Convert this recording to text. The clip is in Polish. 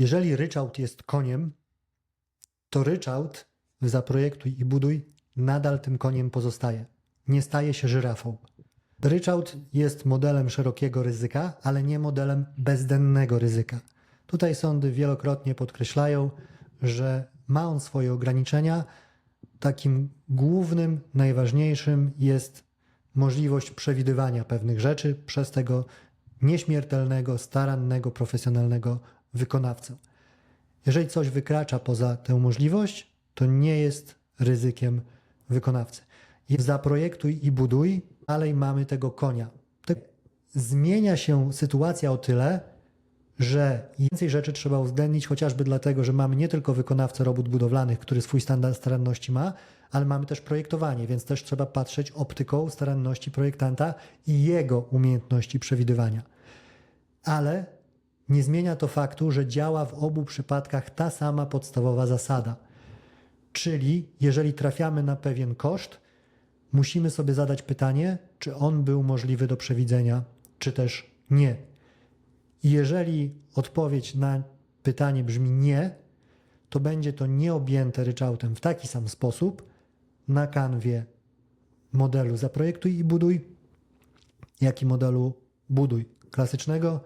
Jeżeli ryczałt jest koniem, to ryczałt zaprojektuj i buduj nadal tym koniem pozostaje. Nie staje się żyrafą. Ryczałt jest modelem szerokiego ryzyka, ale nie modelem bezdennego ryzyka. Tutaj sądy wielokrotnie podkreślają, że ma on swoje ograniczenia. Takim głównym, najważniejszym jest możliwość przewidywania pewnych rzeczy przez tego nieśmiertelnego, starannego, profesjonalnego wykonawcę. Jeżeli coś wykracza poza tę możliwość, to nie jest ryzykiem wykonawcy. Zaprojektuj i buduj, dalej mamy tego konia. Zmienia się sytuacja o tyle, że więcej rzeczy trzeba uwzględnić, chociażby dlatego, że mamy nie tylko wykonawcę robót budowlanych, który swój standard staranności ma, ale mamy też projektowanie, więc też trzeba patrzeć optyką staranności projektanta i jego umiejętności przewidywania. Ale nie zmienia to faktu, że działa w obu przypadkach ta sama podstawowa zasada. Czyli jeżeli trafiamy na pewien koszt, musimy sobie zadać pytanie, czy on był możliwy do przewidzenia, czy też nie. I jeżeli odpowiedź na pytanie brzmi nie, to będzie to nieobjęte ryczałtem w taki sam sposób na kanwie modelu zaprojektuj i buduj, jak i modelu buduj klasycznego,